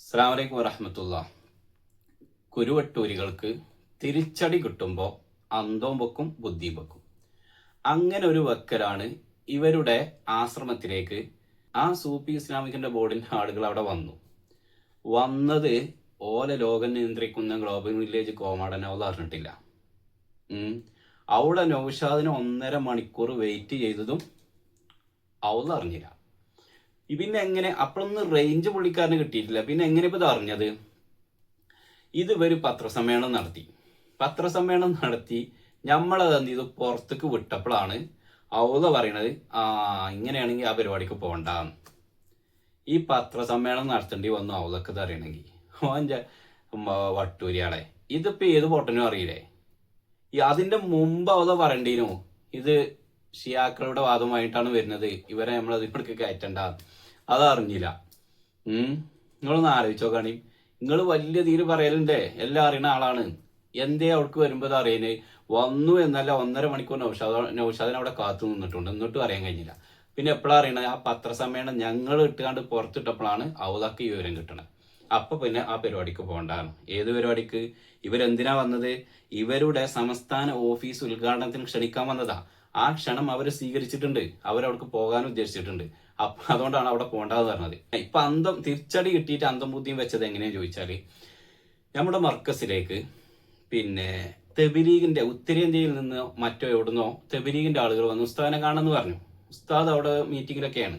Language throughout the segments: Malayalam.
അസ്സാം വലൈക്കും വറഹമത്തുള്ള കുരുവട്ടൂരികൾക്ക് തിരിച്ചടി കിട്ടുമ്പോൾ അന്തവും വെക്കും ബുദ്ധിയും വെക്കും. അങ്ങനെ ഒരു വെക്കലാണ് ഇവരുടെ ആശ്രമത്തിലേക്ക് ആ സൂപ്പി ഇസ്ലാമിക്കിന്റെ ബോർഡിന്റെ ആളുകൾ അവിടെ വന്നു. വന്നത് ഓല ലോകം നിയന്ത്രിക്കുന്ന ഗ്ലോബൽ വില്ലേജ് കോമാടനെ അവൾ അറിഞ്ഞിട്ടില്ല അവളെ നൗഷാദിന് ഒന്നര മണിക്കൂർ വെയിറ്റ് ചെയ്തതും അവൾ അറിഞ്ഞില്ല. പിന്നെ എങ്ങനെ അപ്പോഴൊന്നും റേഞ്ച് പുള്ളിക്കാരന് കിട്ടിയിട്ടില്ല. പിന്നെ എങ്ങനെ ഇപ്പൊ ഇത് അറിഞ്ഞത്? ഇത് ഇവർ പത്രസമ്മേളനം നടത്തി. പത്രസമ്മേളനം നടത്തി. നമ്മളത് എന്ത് ചെയ്തു? പുറത്തേക്ക് വിട്ടപ്പോഴാണ് ഔത പറയണത് ആ ഇങ്ങനെയാണെങ്കിൽ ആ പരിപാടിക്ക് പോകണ്ട ഈ പത്രസമ്മേളനം നടത്തേണ്ടി വന്നു ഔതൊക്കെ അറിയണമെങ്കിൽ. ഓന്റെ വട്ടൂരിയാളെ. ഇതിപ്പോ ഏത് പൊട്ടനും അറിയില്ലേ? ഈ അതിന്റെ മുമ്പ് ഔത പറയണ്ടീനു ഇത് ഷിയാക്കളുടെ വാദമായിട്ടാണ് വരുന്നത്. ഇവരെ നമ്മൾ അതിലേക്ക് കയറ്റണ്ട. അതറിഞ്ഞില്ല. ഉം. നിങ്ങളൊന്ന് ആലോചിച്ച് നോക്കാണി നിങ്ങൾ വലിയ തീര് പറയലുണ്ടേ. എല്ലാം അറിയണ ആളാണ്. എന്തേ അവൾക്ക് വരുമ്പോൾ അറിയണേ? വന്നു എന്നല്ല ഒന്നര മണിക്കൂർ നൗഷാദ് നൗഷാദിനെ അവിടെ കാത്തു നിന്നിട്ടുണ്ട്. എന്നിട്ടും അറിയാൻ കഴിഞ്ഞില്ല. പിന്നെ എപ്പോഴാണ് അറിയണത് ആ പത്രസമ്മേളനം ഞങ്ങൾ ഇട്ടുകൊണ്ട് പുറത്തിട്ടപ്പോഴാണ് അവതാക്ക് വിവരം കിട്ടണത് അപ്പൊ പിന്നെ ആ പരിപാടിക്ക് പോകണ്ടാണ് ഏത് പരിപാടിക്ക്? ഇവരെന്തിനാ വന്നത്? ഇവരുടെ സംസ്ഥാന ഓഫീസ് ഉദ്ഘാടനത്തിന് ക്ഷണിക്കാൻ വന്നതാ. ആ ക്ഷണം അവർ സ്വീകരിച്ചിട്ടുണ്ട്. അവരവിടേക്ക് പോകാൻ ഉദ്ദേശിച്ചിട്ടുണ്ട്. അപ്പൊ അതുകൊണ്ടാണ് അവിടെ പോകേണ്ടത് പറഞ്ഞത്. ഇപ്പൊ അന്തം തിരിച്ചടി കിട്ടിയിട്ട് അന്തം ബുദ്ധിയും വെച്ചത് എങ്ങനെയാ ചോദിച്ചാൽ നമ്മുടെ മർക്കസിലേക്ക് പിന്നെ തെബിലീഗിന്റെ ഉത്തരേന്ത്യയിൽ നിന്ന് മറ്റോ എവിടുന്നോ തെബിലീഗിന്റെ ആളുകൾ വന്ന് ഉസ്താദിനെ കാണുമെന്ന് പറഞ്ഞു. ഉസ്താദ് അവിടെ മീറ്റിങ്ങിലൊക്കെയാണ്.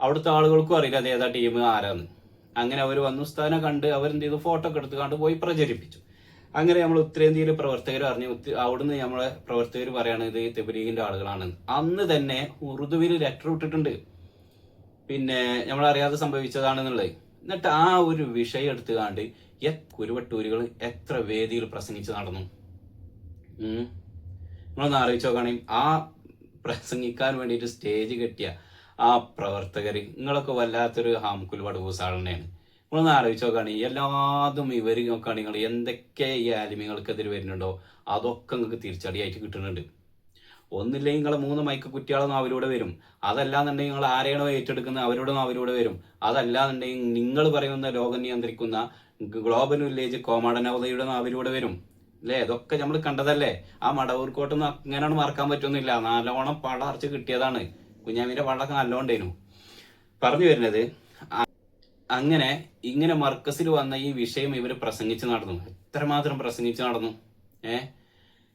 അവിടുത്തെ ആളുകൾക്കും അറിയില്ല അത് ഏതാ ടീം ആരാന്ന്. അങ്ങനെ അവർ വന്ന് ഉസ്താദിനെ കണ്ട് അവരെന്ത് ചെയ്തു? ഫോട്ടോ ഒക്കെ എടുത്ത് കണ്ട് പോയി പ്രചരിപ്പിച്ചു. അങ്ങനെ നമ്മൾ ഉത്തരേന്ത്യയിലെ പ്രവർത്തകർ അറിഞ്ഞു അവിടുന്ന് നമ്മളെ പ്രവർത്തകർ പറയാണ് ഇത് തെബരീഗിന്റെ ആളുകളാണ്. അന്ന് തന്നെ ഉറുദുവിൽ ലെറ്റർ വിട്ടിട്ടുണ്ട് പിന്നെ നമ്മളറിയാതെ സംഭവിച്ചതാണെന്നുള്ളത്. എന്നിട്ട് ആ ഒരു വിഷയം എടുത്തുകാണ്ട് കുരുവട്ടൂരുകൾ എത്ര വേദിയിൽ പ്രസംഗിച്ച് നടന്നു. നമ്മളൊന്ന് അറിയിച്ചു നോക്കുകയാണെങ്കിൽ ആ പ്രസംഗിക്കാൻ വേണ്ടിയിട്ട് സ്റ്റേജ് കെട്ടിയ ആ പ്രവർത്തകർ നിങ്ങളൊക്കെ വല്ലാത്തൊരു ഹാംകുൽ വടകൂസാളനെയാണ് നിങ്ങളൊന്ന് ആലോചിച്ച് നോക്കുകയാണെങ്കിൽ എല്ലാതും ഇവർ നിങ്ങൾ എന്തൊക്കെ ഈ ആലിമികൾക്കെതിരെ വരുന്നുണ്ടോ അതൊക്കെ നിങ്ങൾക്ക് തിരിച്ചടിയായിട്ട് കിട്ടുന്നുണ്ട്. ഒന്നില്ലെങ്കിൽ നിങ്ങളെ മൂന്ന് മൈക്ക് കുറ്റികളൊന്നും അവരിലൂടെ വരും. അതല്ലാന്നുണ്ടെങ്കിൽ നിങ്ങൾ ആരെയാണോ ഏറ്റെടുക്കുന്നത് അവരുടെ അവരിലൂടെ വരും. അതല്ലാന്നുണ്ടെങ്കിൽ നിങ്ങൾ പറയുന്ന ലോകം നിയന്ത്രിക്കുന്ന ഗ്ലോബൽ വില്ലേജ് കോമാടനവതയുടെ അവരിലൂടെ വരും. അല്ലേ? ഇതൊക്കെ നമ്മൾ കണ്ടതല്ലേ? ആ മടവൂർക്കോട്ടൊന്നും അങ്ങനെയാണ് മറക്കാൻ പറ്റുന്നില്ല. നല്ലോണം പട അറച്ച് കിട്ടിയതാണ്. കുഞ്ഞാമിന്റെ പടമൊക്കെ നല്ലോണ്ടേനു പറഞ്ഞു വരുന്നത് അങ്ങനെ ഇങ്ങനെ മർക്കസിൽ വന്ന ഈ വിഷയം ഇവർ പ്രസംഗിച്ച് നടന്നു. എത്രമാത്രം പ്രസംഗിച്ച് നടന്നു. ഏ?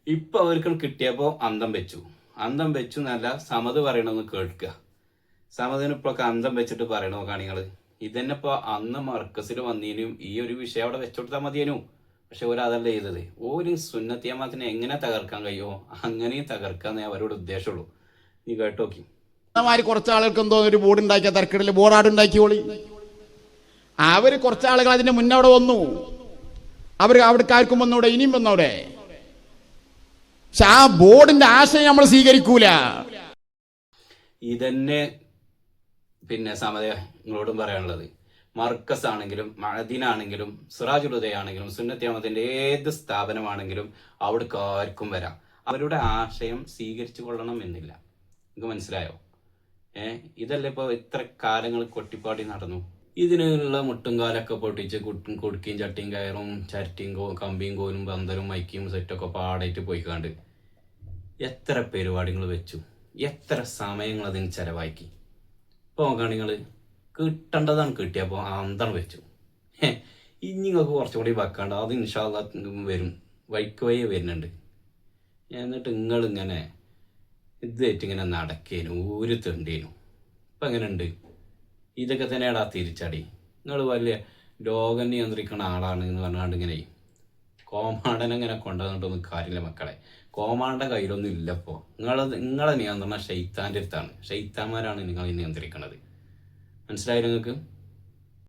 ഇപ്പൊ അവർക്ക് കിട്ടിയപ്പോ അന്തം വെച്ചു. അന്തം വെച്ചു എന്നല്ല സമത് പറയണമെന്ന് കേൾക്കുക. സമതിന് ഇപ്പൊക്കെ അന്തം വെച്ചിട്ട് പറയണോ കാണികൾ ഇതന്നെ ഇപ്പൊ അന്ന് മർക്കസിൽ വന്നീനും ഈ ഒരു വിഷയം അവിടെ വെച്ചുകൊടുത്താൽ മതിയേനു. പക്ഷെ ഒരു അതല്ല ചെയ്തത്. ഒരു സുന്നത്തിയമാത്തിനെ എങ്ങനെ തകർക്കാൻ കഴിയുമോ അങ്ങനെയും തകർക്കാന്നേ അവരോട് ഉദ്ദേശമുള്ളൂ. നീ കേട്ടോക്കി. കുറച്ച് ആളുകൾക്ക് എന്തോ ഒരു ബോർഡ് ഉണ്ടാക്കിയ തരക്കിടയിൽ ബോർഡ് ഉണ്ടാക്കിയോളി അവർ കുറച്ച് ആളുകൾ അതിന്റെ മുന്നോടെ വന്നു. അവർ അവിടേക്ക് ആർക്കും വന്നൂടെ ഇനിയും വന്നൂടെ? പക്ഷെ ആ ബോർഡിന്റെ ആശയം നമ്മൾ സ്വീകരിക്കൂല. ഇതന്നെ പിന്നെ സമത നിങ്ങളോടും പറയാനുള്ളത്. മർക്കസ് ആണെങ്കിലും മഴദീനാണെങ്കിലും സിറാജുൽ ഉദയാണെങ്കിലും സുന്നത്യാമത്തിന്റെ ഏത് സ്ഥാപനമാണെങ്കിലും അവിടേക്ക് ആർക്കും വരാം. അവരുടെ ആശയം സ്വീകരിച്ചു കൊള്ളണം എന്നില്ല. നിങ്ങൾക്ക് മനസ്സിലായോ? ഏഹ് ഇതല്ലേ ഇപ്പൊ ഇത്ര കാലങ്ങൾ കൊട്ടിപ്പാടി നടന്നു. ഇതിനുള്ള മുട്ടും കാലൊക്കെ പൊട്ടിച്ച് കുട്ടും കുടുക്കിയും ചട്ടിയും കയറും ചരട്ടിയും കോ കമ്പിയും കോലും പന്തലും മൈക്കിയും സെറ്റൊക്കെ പാടായിട്ട് പോയിക്കാണ്ട് എത്ര പരിപാടികൾ വെച്ചു? എത്ര സമയങ്ങൾ അതിന് ചെലവാക്കി? ഇപ്പോൾ നോക്കുകയാണെങ്കിൽ നിങ്ങൾ കിട്ടേണ്ടതാണ് കിട്ടിയപ്പോൾ അന്തം വെച്ചു. ഇനി നിങ്ങൾക്ക് കുറച്ചും കൂടി വെക്കാണ്ട് അത് ഇൻഷാല്ല വരും. വൈക്ക് വയ്യ വരുന്നുണ്ട്. എന്നിട്ട് നിങ്ങൾ ഇങ്ങനെ ഇതായിട്ട് ഇങ്ങനെ നടക്കേനു ഊര് തെണ്ടേനു. ഇപ്പം എങ്ങനെയുണ്ട്? ഇതൊക്കെ തന്നെയാടാ തിരിച്ചടി. നിങ്ങൾ വലിയ രോഗം നിയന്ത്രിക്കുന്ന ആളാണ് എന്ന് പറഞ്ഞാണ്ട് ഇങ്ങനെ കോമാണ്ടൻ ഇങ്ങനെ കൊണ്ടുവന്നിട്ടൊന്നും കാര്യമില്ല മക്കളെ. കോമാണ്ട കയ്യിലൊന്നും ഇല്ലപ്പോ നിങ്ങളെ നിങ്ങളെ നിയന്ത്രണം ഷെയ്ത്താന്റെ അടുത്താണ്. ഷെയ്ത്താന്മാരാണ് നിങ്ങളെ നിയന്ത്രിക്കുന്നത് മനസ്സിലായി നിങ്ങൾക്ക്?